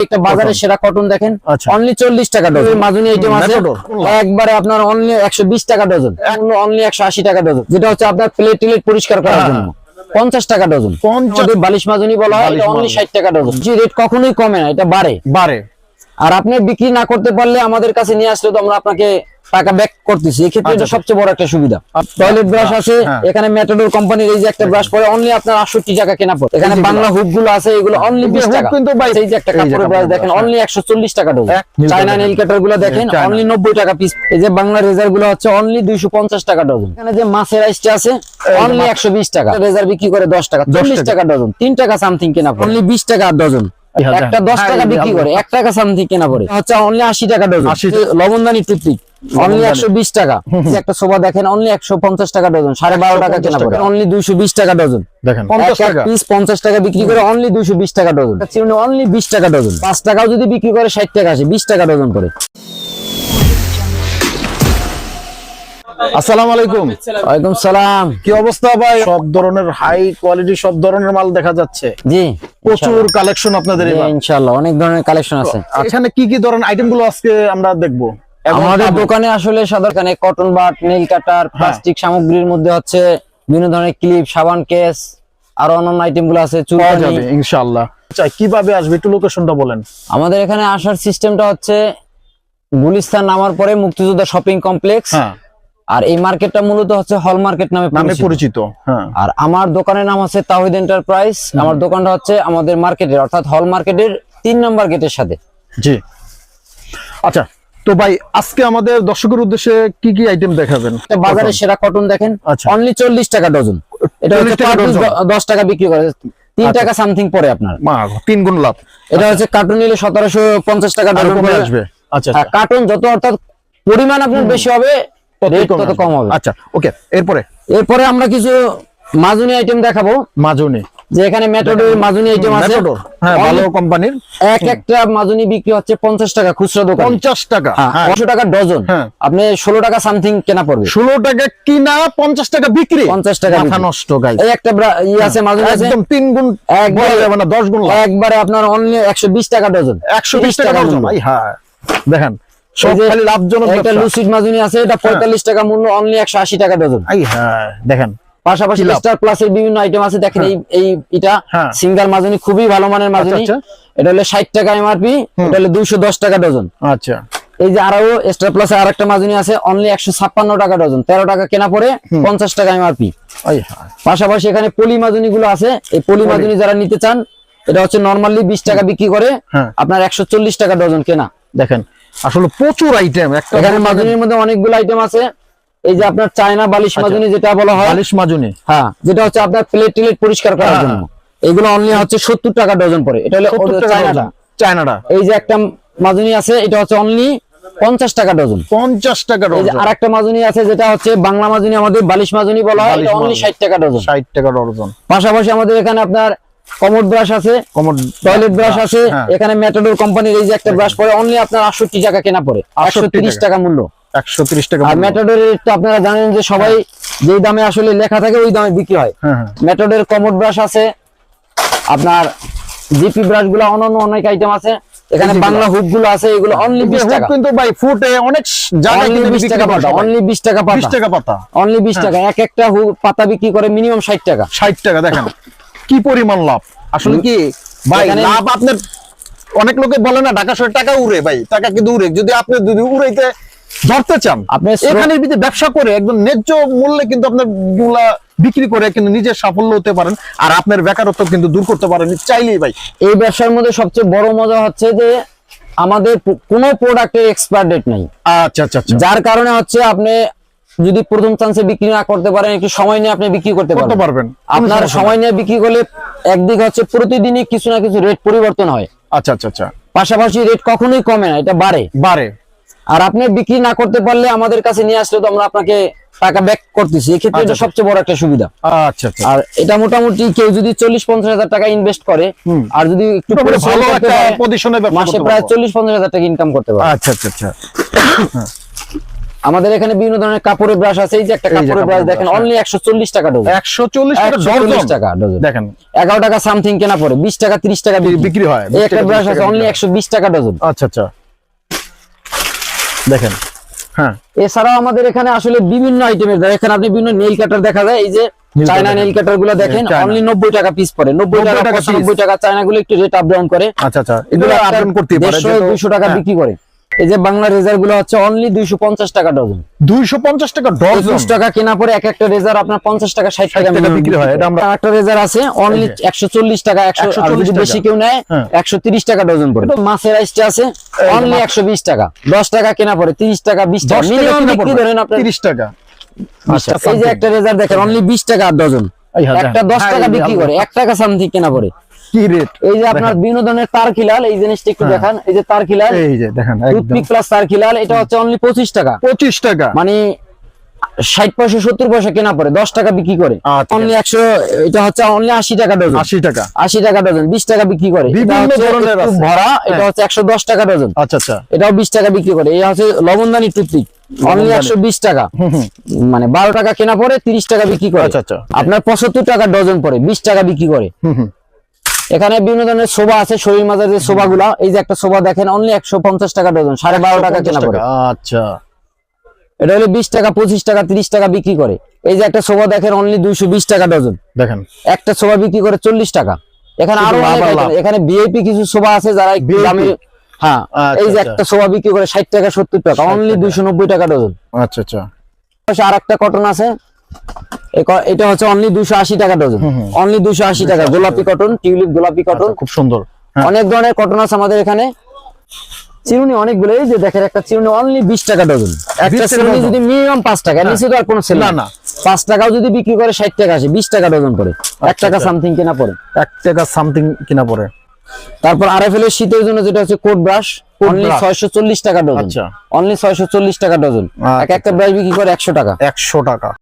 একটা বাজারে সেরা কটন দেখেন। আচ্ছা। অনলি চল্লিশ টাকা ডজন মাজুনি আইটেম আছে? একবারে আপনার অনলি একশো বিশ টাকা ডজন অনলি একশো আশি টাকা ডজন যেটা হচ্ছে আপনার প্লেট টিলেট পরিষ্কার করার হ্যাঁ। জন্য। পঞ্চাশ টাকা ডজন পঞ্চাশ বালিশ মাজুনি বলা হয় অনলি ষাট টাকা ডজন যে রেট কখনোই কমে না এটা বাড়ে। বারে আর আপনি বিক্রি না করতে পারলে আমাদের কাছে নিয়ে আসলে তো আমরা আপনাকে টাকা ব্যাক করতেছি এক্ষেত্রে এটা আচ্ছা। সবচেয়ে বড় একটা সুবিধা আচ্ছা। টয়লেট ব্রাশ আছে হ্যাঁ। এখানে ম্যাটাডোর কোম্পানির এই যে একটা ব্রাশ পরে অনলি আপনার আটষট্টি টাকা কেনা পড়ে এখানে বাংলা হুকগুলো আছে এগুলো অনলি এই যে বিশ hook টাকা কিন্তু ভাই- এই যে একটা কাপড়ের ব্রাশ দেখেন হ্যাঁ। অনলি একশো চল্লিশ টাকা ডজন চায়না। নীল কাটারগুলো দেখেন অনলি নব্বই টাকা পিস এই যে বাংলা রেজারগুলো হচ্ছে অনলি দুইশো পঞ্চাশ টাকা ডজন এখানে যে মাছের আইসটা আছে অনলি একশো বিশ টাকা রেজার বিক্রি করে দশ টাকা চল্লিশ টাকা। টাকা ডজন তিন টাকা সামথিং কেনা পড়ে অনলি বিশ টাকা ডজন এই হাজার। একটা দশ হ্যাঁ, টাকা বিক্রি করে এক টাকা সামথিং কেনা পড়ে। হচ্ছে অনলি আশি টাকা ডজন 80 টাকা। লবণদানি টুথপিক অনলি একশো বিশ টাকা। এই একটা সোফা দেখেন অনলি একশো পঞ্চাশ টাকা ডজন সাড়ে বারো টাকা কেনা পড়ে। অনলি দুইশো বিশ টাকা ডজন দেখেন পঞ্চাশ টাকা। পিস পঞ্চাশ টাকা বিক্রি করে অনলি দুইশো বিশ টাকা ডজন অনলি বিশ টাকা ডজন পাঁচ টাকাও যদি বিক্রি করে ষাট টাকা আসে বিশ টাকা ডজন করে। আসসালামু আলাইকুম। ওয়ালাইকুম সালাম। কি অবস্থা ভাই? সব ধরনের হাই কোয়ালিটি সব ধরনের মাল দেখা যাচ্ছে। জি প্রচুর কালেকশন আপনাদের ইনশাল্লাহ অনেক ধরনের কালেকশন আছে। এখানে কি কি ধরনের আইটেমগুলো আজকে আমরা দেখব? আমাদের দোকানে আসলে সাধারণ cotton bud nail cutter. Plastic সামগ্রীর মধ্যে হচ্ছে বিভিন্ন ধরনের ক্লিপ সাবান কেস আর অন্যান্য আইটেমগুলো আছে পাওয়া যাবে ইনশাআল্লাহ আচ্ছা কীভাবে আসবে? একটু লোকেশনটা বলেন। আমাদের এখানে আসার সিস্টেমটা হচ্ছে গুলিস্তান নামার পরে মুক্তিযোদ্ধা শপিং কমপ্লেক্স হ্যাঁ। আর এই মার্কেটটা মূলত হচ্ছে হল মার্কেট নামে নামে পরিচিত। হ্যাঁ। আর আমার দোকানের নাম হচ্ছে তাহিদ এন্টারপ্রাইজ আমার দোকানটা হচ্ছে আমাদের মার্কেটের অর্থাৎ হল মার্কেটের তিন নম্বর গেটের সাথে। জি। আচ্ছা তো ভাই আজকে আমাদের দর্শকের উদ্দেশ্যে কি কি আইটেম দেখাবেন? বাজারে সেরা কটন দেখেন আচ্ছা। অনলি চল্লিশ টাকা ডজন এটা হচ্ছে দশ টাকা বিক্রি করে। তিন আচ্ছা। টাকা সামথিং পরে আপনার। তিন গুণ লাভ। এটা হচ্ছে কার্টুন নিলে সতেরোশো পঞ্চাশ টাকা ডজন আসবে। আচ্ছা আচ্ছা। কার্টুন যত অর্থাৎ পরিমাণ আপনার বেশি হবে তত কম হবে। আচ্ছা ওকে এরপরে? এরপরে আমরা কিছু মাজুনি আইটেম দেখাবো। মাজুনি। যে এখানে মেটোডোর মাজুনি আইটেম আছে। হ্যাঁ ভালো কোম্পানির এক একটা মাজুনি বিক্রি হচ্ছে টাকা খুচরা দোকান। টাকা হ্যাঁ পাঁচশো টাকা ডজন। হ্যাঁ। আপনি ষোলো টাকা সামথিং কেনা পড়বে। ষোলো টাকা কিনা পঞ্চাশ টাকা বিক্রি? 50 টাকা মাথা নষ্ট গাই এই একটা ই আছে মাজুনি আছে। একদম তিন গুণ একবারে- যাবে না গুণ একবারে আপনার অনলি একশো বিশ টাকা ডজন। একশো বিশ টাকা টাকা ডজন ভাই হ্যাঁ। দেখেন লাভজনক একটা লুসিড মাজুনি আছে এটা পঁয়তাল্লিশ টাকা মূল্য অনলি একশো আশি টাকা ডজন। হ্যাঁ দেখেন পাশাপাশি স্টার প্লাস বিভিন্ন আইটেম আছে দেখেন এই এই এটা হ্যাঁ। সিঙ্গার মাজুনি খুবই ভালো মানের মাজুনি। আচ্ছা। এটা হলো ষাট টাকা এমআরপি এটা হলো দুইশো দশ টাকা ডজন। আচ্ছা। এই যে আরও স্টার প্লাস আর একটা মাজুনি আছে অনলি একশো ছাপ্পান্ন টাকা ডজন। তেরো টাকা কেনা পড়ে পঞ্চাশ টাকা এমআরপি হ্যাঁ। পাশাপাশি এখানে পলি মাজুনি গুলো আছে এই পলি মাজুনি যারা নিতে চান এটা হচ্ছে নর্মালি বিশ টাকা বিক্রি করে হ্যাঁ। আপনার একশো চল্লিশ টাকা ডজন কেনা। দেখেন আসলে প্রচুর আইটেম একটা এখানে মাজুনির মধ্যে অনেকগুলো আইটেম আছে। এই যে আপনার চায়না বালিশ মাজুনি যেটা বলা হয়। বালিশ মাজুনি। হ্যাঁ যেটা হচ্ছে আপনার প্লেট টিলেট পরিষ্কার করার হ্যাঁ, জন্য। এগুলো অনলি হচ্ছে সত্তর টাকা ডজন পড়ে। এটা হলো 70 ওদের টাকা চায়নাটা। চায়নাটা। এই যে একটা মাজুনি আছে এটা হচ্ছে অনলি পঞ্চাশ টাকা ডজন। পঞ্চাশ টাকা ডজন। আরেকটা মাজুনি আছে যেটা হচ্ছে বাংলা মাজুনি আমাদের বালিশ মাজুনি বলা হয় এটা অনলি। ষাট টাকা ডজন। ষাট টাকা ডজন। পাশাপাশি আমাদের এখানে আপনার কমোড ব্রাশ আছে কমোড টয়লেট ব্রাশ আছে হ্যাঁ। এখানে ম্যাটাডোর কোম্পানির এই যে একটা ব্রাশ পড়ে অনলি আপনার আটষট্টি টাকা কেনা পড়ে একশো 68 তিরিশ টাকা। টাকা মূল্য। একশো তিরিশ টাকা আর। ম্যাটাডোরের রেটটা আপনারা জানেন যে সবাই যেই দামে আসলে লেখা থাকে ওই দামে বিক্রি হয়। হ্যাঁ হ্যাঁ। ম্যাটাডোরের কমোড ব্রাশ আছে আপনার জিপি ব্রাশগুলো অন্যান্য অনেক আইটেম আছে। এখানে বাংলা হুকগুলো আছে এগুলো অনলি এই যে বিশ hook টাকা। কিন্তু ভাই ফুটে অনেক জায়গায় কিন্তু বিশ বিক্রি টাকা পাতা অনলি বিশ টাকা বিশ পাতা। টাকা পাতা। অনলি বিশ টাকা এক একটা পাতা বিক্রি করে মিনিমাম ষাট টাকা। ষাট টাকা দেখেন। কি পরিমাণ লাভ? আসলে কি ভাই লাভ আপনার অনেক লোকে বলে না ঢাকা শহরে টাকা উড়ে ভাই টাকা কিন্তু উড়ে। যদি আপনি যদি উড়াইতে ধরতে চান আপনি এখানে যদি ব্যবসা করে একদম ন্যায্য মূল্যে কিন্তু আপনারগুলা বিক্রি করে কিন্তু নিজের সাফল্য হতে পারেন আর আপনার বেকারত্ব কিন্তু দূর করতে পারেন। চাইলেই ভাই। এই ব্যবসার মধ্যে সবচেয়ে বড় মজা হচ্ছে যে আমাদের কোনো প্রোডাক্টের এক্সপায়ার ডেট নাই। আচ্ছা আচ্ছা। যার কারণে হচ্ছে আপনি যদি প্রথম চান্সে বিক্রি না করতে পারেন একটু সময় নিয়ে আপনি বিক্রি করতে পারবেন। আপনার সময় নিয়ে বিক্রি করলে একদিকে হচ্ছে প্রতিদিনই কিছু না কিছু রেট পরিবর্তন হয়। আচ্ছা আচ্ছা আচ্ছা। পাশাপাশি রেট কখনোই কমে না এটা বাড়ে। বাড়ে। আর আপনি বিক্রি না করতে পারলে আমাদের কাছে নিয়ে আসলে তো আমরা আপনাকে টাকা ব্যাক করতেছি। এক্ষেত্রে এটা আচ্ছা। সবচেয়ে বড় একটা সুবিধা। আচ্ছা আচ্ছা। আর এটা মোটামুটি কেউ যদি চল্লিশ পঞ্চাশ হাজার টাকা ইনভেস্ট করে আর যদি একটু মোটামুটি ভালো একটা পজিশনে ব্যবসা মাসে প্রায়। চল্লিশ পঞ্চাশ হাজার টাকা ইনকাম করতে পারে আচ্ছা আচ্ছা আচ্ছা। আমাদের এখানে বিভিন্ন ধরনের কাপড়ের ব্রাশ আছে এই যে একটা কাপড়ের ব্রাশ দেখেন অনলি একশো চল্লিশ টাকা ডজন একশো চল্লিশ টাকা একশো চল্লিশ ডজন টাকা ডজন দেখেন। এগারো টাকা সামথিং কেনা পড়ে বিশ টাকা ত্রিশ টাকা বিক্রি। হয় এই একটা ব্রাশ আছে অনলি হয়। একশো বিশ টাকা ডজন আচ্ছা আচ্ছা। দেখেন হ্যাঁ। এছাড়াও আমাদের এখানে আসলে বিভিন্ন আইটেমের এখানে আপনি বিভিন্ন নেল কাটার দেখা যায় এই যে চায়না নেল কাটারগুলো দেখেন। অনলি নব্বই টাকা পিস পরে নব্বই টাকা। পঁচানব্বই টাকা চায়না গুলো একটু রেট আপ ডাউন করে। আচ্ছা আচ্ছা। এগুলো আপ করতে পারে দুইশো টাকা বিক্রি করে। এই যে বাংলা রেজারগুলো হচ্ছে অনলি দুইশো পঞ্চাশ টাকা ডজন দুইশো পঞ্চাশ টাকা ডজন টাকা কেনা পরে এক একটা রেজার আপনার পঞ্চাশ টাকা ষাট টাকা বিক্রি হয়, এটা আমরা- আর একটা রেজার আছে অনলি একশো চল্লিশ টাকা একশো আর 140 যদি বেশি কেউ নেয় হ্যাঁ। একশো তিরিশ টাকা ডজন পড়ে। মাছের আইসটা আছে অনলি একশো বিশ টাকা। দশ টাকা কেনা পরে তিরিশ টাকা বিশ টাকা মিনিমাম বিক্রি ধরেন আপনার তিরিশ টাকা। আচ্ছা, আচ্ছা, এই যে একটা রেজার দেখেন অনলি বিশ টাকা ডজন একটা দশ হ্যাঁ, টাকা বিক্রি করে। এক টাকা সামথিং কেনা পরে। কি রেট এই যে আপনার জিনিসটা একটু দেখান। এই যে তার খিলাল এই যে দেখেন টুথপিক প্লাস তার খিলাল এটা হচ্ছে অনলি টাকা। পঁচিশ টাকা। মানে ষাট পয়সা সত্তর পয়সা কেনা পরে দশ টাকা বিক্রি করে। আচ্ছা। অনলি একশো এটা হচ্ছে অনলি আশি টাকা ডজন আশি টাকা। আশি টাকা ডজন বিশ টাকা বিক্রি করে। এটা। ভরা হ্যাঁ। হচ্ছে একশো দশ টাকা ডজন আচ্ছা আচ্ছা। এটাও বিশ টাকা বিক্রি করে। এই হচ্ছে লবণদানি টুথপিক। অনলি একশো বিশ টাকা। মানে বারো টাকা কেনা পরে তিরিশ টাকা বিক্রি করে। আচ্ছা, আচ্ছা। আপনার পঁচাত্তর টাকা ডজন পরে বিশ টাকা বিক্রি করে। এখানে বিভিন্ন ধরনের শোভা আছে শরীর মাজার যে শোভা গুলা এই যে একটা শোভা দেখেন অনলি একশো পঞ্চাশ টাকা ডজন সাড়ে বারো টাকা কেনা টাকা, আচ্ছা। এটা হলো বিশ টাকা পঁচিশ টাকা তিরিশ টাকা বিক্রি করে। এই যে একটা শোভা দেখেন অনলি দুইশো বিশ টাকা ডজন। দেখেন। একটা শোভা বিক্রি করে চল্লিশ টাকা। এখানে আরও। এখানে ভিআইপি কিছু শোভা আছে যারা দামি হ্যাঁ আচ্ছা, এই যে আচ্ছা। একটা শোভা বিক্রি করে ষাট টাকা সত্তর টাকা অনলি দুইশো নব্বই টাকা ডজন। আচ্ছা আচ্ছা। আর একটা কটন আছে এটা হচ্ছে অনলি দুশো আশি টাকা ডজন অনলি দুশো আশি টাকা। গোলাপি কটন টিউলিপ গোলাপি কটন আচ্ছা, খুব সুন্দর। হ্যাঁ। অনেক ধরনের কটন আছে আমাদের এখানে। চিরুনি অনেকগুলো এই যে দেখেন একটা চিরুনি অনলি বিশ টাকা ডজন একটা চিরুনি যদি মিনিমাম পাঁচ টাকা নিচে তো আর কোনো সেল না। পাঁচ টাকাও যদি বিক্রি করে ষাট টাকা আসে বিশ টাকা ডজন করে। এক টাকা আচ্ছা। সামথিং কেনা পড়ে। এক টাকা সামথিং কিনা পড়ে। তারপর আরএফএল এর শীতের জন্য যেটা হচ্ছে কোট ব্রাশ অনলি brush। ছয়শো চল্লিশ টাকা ডজন আচ্ছা। অনলি ছয়শো চল্লিশ টাকা ডজন এক আচ্ছা, একটা ব্রাশ বিক্রি করে একশো টাকা। একশো টাকা।